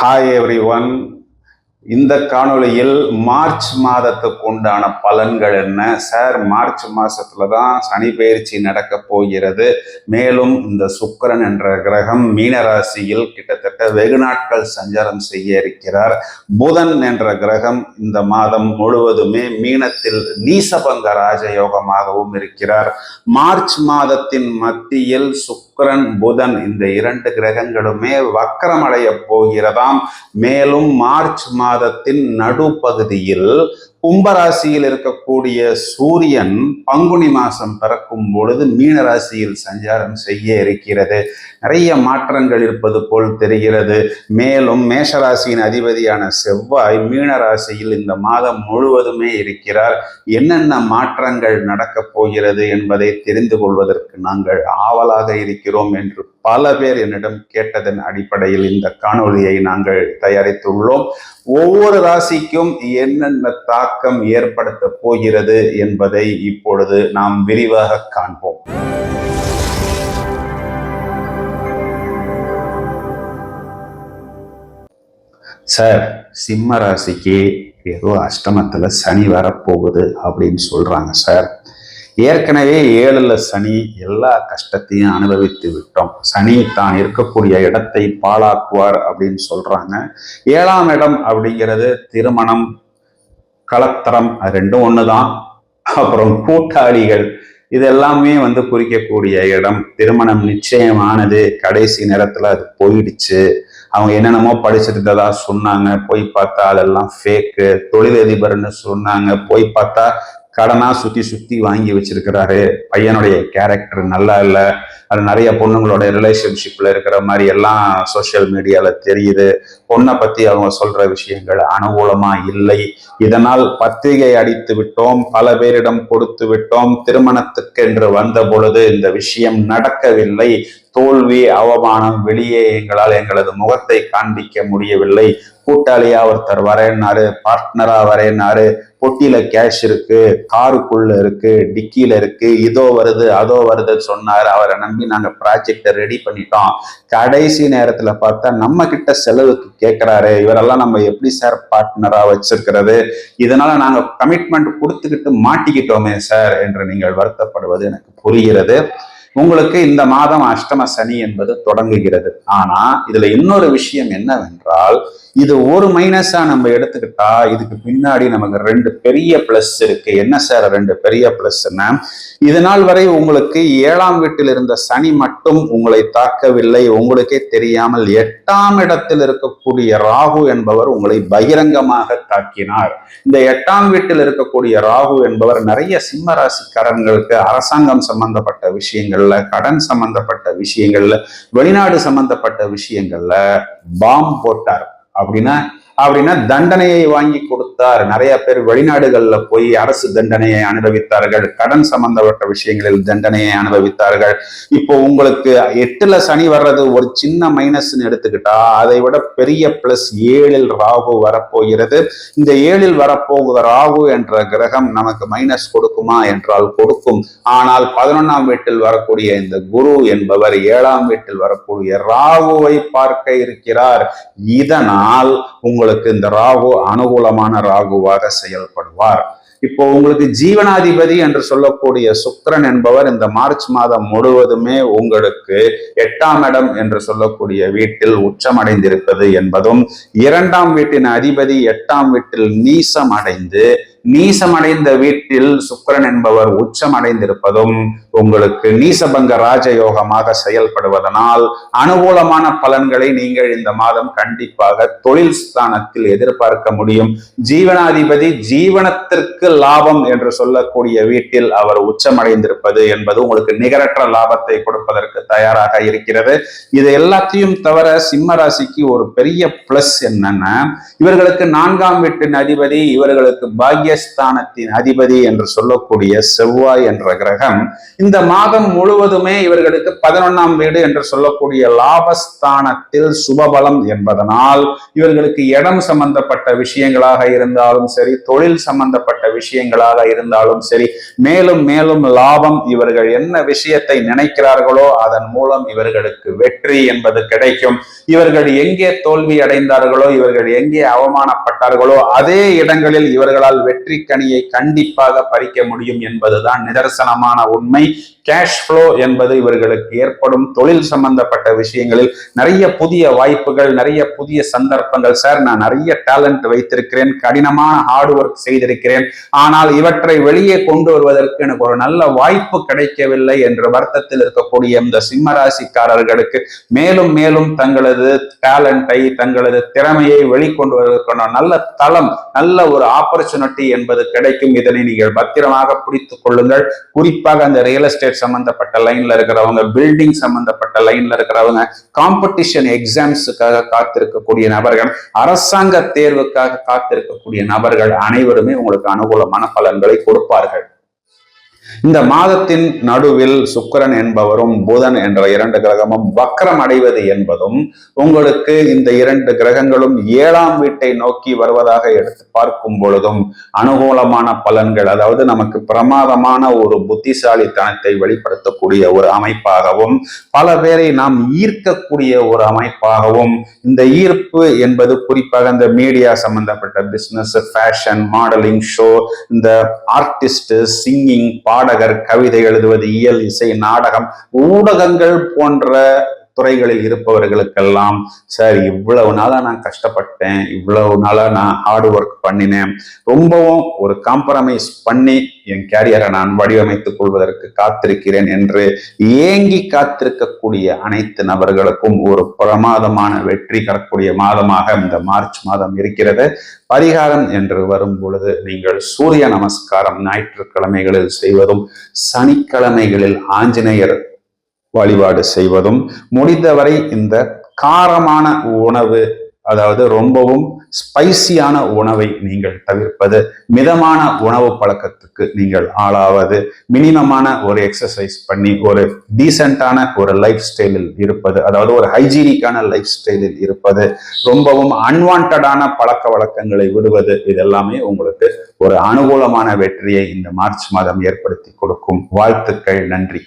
Hi everyone, இந்த காணொளியில் March மாதத்துக்கு உண்டான பலன்கள் என்ன? சார் மார்ச் மாதத்துல தான் சனி பயிற்சி நடக்க போகிறது. மேலும் இந்த சுக்கரன் என்ற கிரகம் மீனராசியில் கிட்டத்தட்ட வெகு நாட்கள் சஞ்சாரம் செய்ய இருக்கிறார். புதன் என்ற கிரகம் இந்த மாதம் முழுவதுமே மீனத்தில் நீசபங்க ராஜயோகமாகவும் இருக்கிறார். மார்ச் மாதத்தின் மத்தியில் சுக்கரன் புதன் இந்த இரண்டு கிரகங்களுமே வக்கரமடைய போகிறதாம். மேலும் மார்ச் மாதத்தின் நடுப்பகுதியில் கும்பராசியில் இருக்கக்கூடிய சூரியன் பங்குனி மாசம் பிறக்கும் பொழுது மீன ராசியில் சஞ்சாரம் செய்ய இருக்கிறது. நிறைய மாற்றங்கள் இருப்பது போல் தெரிகிறது. மேலும் மேஷராசியின் அதிபதியான செவ்வாய் மீன ராசியில் இந்த மாதம் முழுவதுமே இருக்கிறார். என்னென்ன மாற்றங்கள் நடக்கப் போகிறது என்பதை தெரிந்து கொள்வதற்கு நாங்கள் ஆவலாக இருக்கிறோம் என்று பல பேர் என்னிடம் கேட்டதன் அடிப்படையில் இந்த காணொலியை நாங்கள் தயாரித்துள்ளோம். ஒவ்வொரு ராசிக்கும் என்னென்ன தாக்கம் ஏற்படுத்த போகிறது என்பதை இப்பொழுது நாம் விரிவாக காண்போம். சார் சிம்ம ராசிக்கு ஏதோ அஷ்டமத்துல சனி வரப்போகுது அப்படின்னு சொல்றாங்க சார். ஏற்கனவே ஏழுல சனி எல்லா கஷ்டத்தையும் அனுபவித்து விட்டோம். சனி தான் இருக்கக்கூடிய இடத்தை பாழாக்குவார் அப்படின்னு சொல்றாங்க. ஏழாம் இடம் அப்படிங்கிறது திருமணம் கலத்தரம் அது ரெண்டும் ஒன்று தான் அப்புறம் கூட்டாளிகள் இது எல்லாமே வந்து குறிக்கக்கூடிய இடம். திருமணம் நிச்சயமானது. கடைசி நேரத்தில் அது போயிடுச்சு. அவங்க என்னென்னமோ படிச்சிருந்ததா சொன்னாங்க. போய் பார்த்தா அதெல்லாம் ஃபேக்கு தொழிலதிபர்னு சொன்னாங்க. போய் பார்த்தா கடனா சுத்தி சுத்தி வாங்கி வச்சிருக்கிறாரு. பையனுடைய கேரக்டர் நல்லா இல்லை. அது நிறைய பொண்ணுங்களோட ரிலேஷன்ஷிப்ல இருக்கிற மாதிரி எல்லாம் சோசியல் மீடியால தெரியுது. பொண்ணை பத்தி அவங்க சொல்ற விஷயங்கள் அனுகூலமா இல்லை. இதனால் பத்திரிகை அடித்து விட்டோம். பல பேரிடம் கொடுத்து விட்டோம். திருமணத்துக்கு என்று வந்த பொழுது இந்த விஷயம் நடக்கவில்லை. தோல்வி அவமானம் வெளியே எங்களால் எங்களது முகத்தை காண்பிக்க முடியவில்லை. கூட்டாளியா ஒருத்தர் வரேன்னாரு பார்ட்னரா வரேன்னாரு. பொட்டியில கேஷ் இருக்கு காருக்குள்ள இருக்கு டிக்கியில இருக்கு இதோ வருது அதோ வருது சொன்னாரு. அவரை நம்பி நாங்க ப்ராஜெக்டை ரெடி பண்ணிட்டோம். கடைசி நேரத்துல பார்த்தா நம்ம கிட்ட செலவுக்கு கேட்கிறாரு இவரெல்லாம் நம்ம எப்படி சார் பார்ட்னரா வச்சிருக்கிறது? இதனால நாங்க கமிட்மெண்ட் கொடுத்துக்கிட்டு மாட்டிக்கிட்டோமே சார் என்று நீங்கள் வருத்தப்படுவது எனக்கு புரிகிறது. உங்களுக்கு இந்த மாதம் அஷ்டம சனி என்பது தொடங்குகிறது. ஆனா இதுல இன்னொரு விஷயம் என்னவென்றால் இது ஒரு மைனஸா நம்ம எடுத்துக்கிட்டா இதுக்கு பின்னாடி நமக்கு ரெண்டு பெரிய பிளஸ் இருக்கு. என்ன சார் ரெண்டு பெரிய பிளஸ்னா இது நாள் வரை உங்களுக்கு ஏழாம் வீட்டில் இருந்த சனி மட்டும் உங்களை தாக்கவில்லை. உங்களுக்கே தெரியாமல் எட்டாம் இடத்தில் இருக்கக்கூடிய ராகு என்பவர் உங்களை பகிரங்கமாக தாக்கினார். இந்த எட்டாம் வீட்டில் இருக்கக்கூடிய ராகு என்பவர் நிறைய சிம்ம ராசிக்காரங்களுக்கு அரசாங்கம் சம்பந்தப்பட்ட விஷயங்கள்ல கடன் சம்பந்தப்பட்ட விஷயங்கள்ல வெளிநாடு சம்பந்தப்பட்ட விஷயங்கள்ல பாம் போட்டார். அப்படின்னா அப்படின்னா தண்டனையை வாங்கி கொடுத்தார். நிறைய பேர் வெளிநாடுகள்ல போய் அரசு தண்டனையை அனுபவித்தார்கள். கடன் சம்பந்தப்பட்ட விஷயங்களில் தண்டனையை அனுபவித்தார்கள். இப்போ உங்களுக்கு எட்டுல சனி வர்றது ஒரு சின்ன மைனஸ்ன்னு எடுத்துக்கிட்டா அதை விட பெரிய பிளஸ் ஏழில் ராகு வரப்போகிறது. இந்த ஏழில் வரப்போகிற ராகு என்ற கிரகம் நமக்கு மைனஸ் கொடுக்குமா என்றால் கொடுக்கும். ஆனால் பதினொன்னாம் வீட்டில் வரக்கூடிய இந்த குரு என்பவர் ஏழாம் வீட்டில் வரக்கூடிய ராகுவை பார்க்க இருக்கிறார். இதனால் உங்கள் உங்களுக்கு இந்த ராகு அனுகூலமான ராகுவாக செயல்படுவார். இப்போ உங்களுக்கு ஜீவனாதிபதி என்று சொல்லக்கூடிய சுக்கரன் என்பவர் இந்த மார்ச் மாதம் முழுவதுமே உங்களுக்கு எட்டாம் இடம் என்று சொல்லக்கூடிய வீட்டில் உச்சமடைந்திருப்பது என்பதும் இரண்டாம் வீட்டின் அதிபதி எட்டாம் வீட்டில் நீசம் அடைந்து நீசமடைந்த வீட்டில் சுக்கரன் என்பவர் உச்சம் அடைந்திருப்பதும் உங்களுக்கு நீசபங்க ராஜயோகமாக செயல்படுவதனால் அனுகூலமான பலன்களை நீங்கள் இந்த மாதம் கண்டிப்பாக தொழில் ஸ்தானத்தில் எதிர்பார்க்க முடியும். ஜீவனாதிபதி ஜீவனத்திற்கு லாபம் என்று சொல்லக்கூடிய வீட்டில் அவர் உச்சமடைந்திருப்பது என்பது உங்களுக்கு நிகரற்ற லாபத்தை கொடுப்பதற்கு தயாராக இருக்கிறது. இது எல்லாத்தையும் தவிர சிம்ம ராசிக்கு ஒரு பெரிய பிளஸ் என்னன்னா இவர்களுக்கு நான்காம் வீட்டின் அதிபதி இவர்களுக்கு பாக்ய விரயஸ்தானத்தின் அதிபதி என்று சொல்லக்கூடிய செவ்வாய் என்ற கிரகம் இந்த மாதம் முழுவதுமே இவர்களுக்கு பதினொன்னாம் வீடு என்று சொல்லக்கூடிய லாபஸ்தானத்தில் சுபபலம் என்பதனால் இவர்களுக்கு இடம் சம்பந்தப்பட்ட விஷயங்களாக இருந்தாலும் சரி தொழில் சம்பந்தப்பட்ட விஷயங்களாக இருந்தாலும் சரி மேலும் மேலும் லாபம் இவர்கள் என்ன விஷயத்தை நினைக்கிறார்களோ அதன் மூலம் இவர்களுக்கு வெற்றி என்பது கிடைக்கும். இவர்கள் எங்கே தோல்வி அடைந்தார்களோ இவர்கள் எங்கே அவமானப்பட்டார்களோ அதே இடங்களில் இவர்களால் வெற்றி வெற்றி கனியை கண்டிப்பாக பறிக்க முடியும் என்பதுதான் நிதர்சனமான உண்மை. கேஷ் ஃப்ளோ என்பது இவர்களுக்கு ஏற்படும் தொழில் சம்பந்தப்பட்ட விஷயங்களில் நிறைய புதிய வாய்ப்புகள் நிறைய புதிய சந்தர்ப்பங்கள். சார் நான் நிறைய டேலண்ட் வைத்திருக்கிறேன் கடினமான ஹார்ட் ஒர்க் செய்திருக்கிறேன். ஆனால் இவற்றை வெளியே கொண்டு வருவதற்கு எனக்கு ஒரு நல்ல வாய்ப்பு கிடைக்கவில்லை என்ற வருத்தத்தில் இருக்கக்கூடிய இந்த சிம்மராசிக்காரர்களுக்கு மேலும் மேலும் தங்களது டேலண்டை தங்களது திறமையை வெளிக்கொண்டு வருவதற்கான நல்ல தளம் நல்ல ஒரு ஆப்பர்ச்சுனிட்டி என்பது கிடைக்கும். இதனை நீங்கள் பத்திரமாக பிடித்துக் கொள்ளுங்கள். குறிப்பாக அந்த ரியல் எஸ்டேட் சம்பந்தப்பட்ட லைன்ல இருக்கிறவங்க பில்டிங் சம்பந்தப்பட்ட லைன்ல இருக்கிறவங்க காம்படிஷன் எக்ஸாம்ஸுக்காக காத்திருக்கக்கூடிய நபர்கள் அரசாங்க தேர்வுக்காக காத்திருக்கக்கூடிய நபர்கள் அனைவருமே உங்களுக்கு அனுகூலமான பலன்களை கொடுப்பார்கள். இந்த மாதத்தின் நடுவில் சுக்கிரன் என்பவரும் புதன் என்ற இரண்டு கிரகமும் வக்கரம் அடைவது என்பதும் உங்களுக்கு இந்த இரண்டு கிரகங்களும் ஏழாம் வீட்டை நோக்கி வருவதாக எடுத்து பார்க்கும் பொழுதும் அனுகூலமான பலன்கள் அதாவது நமக்கு பிரமாதமான ஒரு புத்திசாலித்தனத்தை வெளிப்படுத்தக்கூடிய ஒரு அமைப்பாகவும் பல பேரை நாம் ஈர்க்கக்கூடிய ஒரு அமைப்பாகவும் இந்த ஈர்ப்பு என்பது குறிப்பாக இந்த மீடியா சம்பந்தப்பட்ட பிசினஸ் ஃபேஷன் மாடலிங் ஷோ இந்த ஆர்டிஸ்ட் சிங்கிங் பாடகர் கவிதை எழுதுவது இயல் இசை நாடகம் ஊடகங்கள் போன்ற துறைகளில் இருப்பவர்களுக்கெல்லாம் சார் இவ்வளவு நாளா நான் கஷ்டப்பட்டேன். இவ்வளவு நாளா நான் ஹார்ட் ஒர்க் பண்ணினேன். ரொம்பவும் ஒரு காம்ப்ரமைஸ் பண்ணி என் கேரியரை நான் வடிவமைத்துக் கொள்வதற்கு காத்திருக்கிறேன் என்று ஏங்கி காத்திருக்கக்கூடிய அனைத்து நபர்களுக்கும் ஒரு பிரமாதமான வெற்றி தரக்கூடிய மாதமாக இந்த மார்ச் மாதம் இருக்கிறது. பரிகாரம் என்று வரும் பொழுது நீங்கள் சூரிய நமஸ்காரம் ஞாயிற்றுக்கிழமைகளில் செய்வதும் சனிக்கிழமைகளில் ஆஞ்சநேயர் வழிபாடு செய்வதும் முடிந்தவரை இந்த காரமான உணவு அதாவது ரொம்பவும் ஸ்பைசியான உணவை நீங்கள் தவிர்ப்பது மிதமான உணவு பழக்கத்துக்கு நீங்கள் ஆளாவது மினிமமான ஒரு எக்ஸசைஸ் பண்ணி ஒரு டீசெண்டான ஒரு லைஃப் ஸ்டைலில் இருப்பது அதாவது ஒரு ஹைஜீனிக்கான லைஃப் ஸ்டைலில் இருப்பது ரொம்பவும் அன்வான்டான பழக்க வழக்கங்களை விடுவது இதெல்லாமே உங்களுக்கு ஒரு அனுகூலமான வெற்றியை இந்த மார்ச் மாதம் ஏற்படுத்தி கொடுக்கும். வாழ்த்துக்கள் நன்றி.